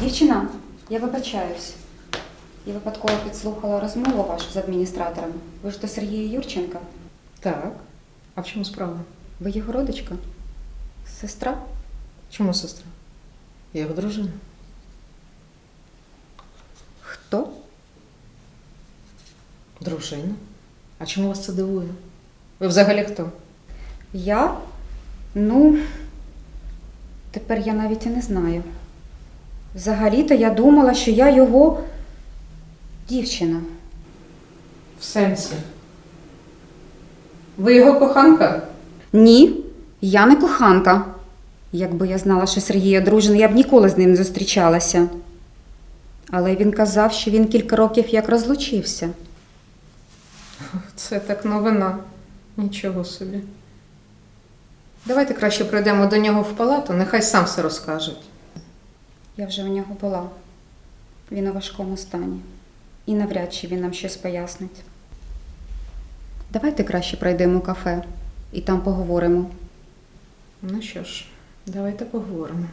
Дівчина, я вибачаюсь. Я випадково підслухала розмову вашу з адміністратором. Ви ж до Сергія Юрченка. Так. А в чому справа? Ви його родичка? Сестра? Чому сестра? Я його дружина. Хто? Дружина. А чому вас це дивує? Ви взагалі хто? Я? Ну, тепер я навіть і не знаю. Взагалі-то я думала, що я його дівчина. В сенсі. Ви його коханка? Ні, я не коханка. Якби я знала, що Сергій одружений, я б ніколи з ним не зустрічалася. Але він казав, що він кілька років як розлучився. Це так новина. Нічого собі. Давайте краще пройдемо до нього в палату, нехай сам все розкаже. Я вже у нього була. Він у важкому стані. І навряд чи він нам щось пояснить. Давайте краще пройдемо кафе і там поговоримо. Ну що ж, давайте поговоримо.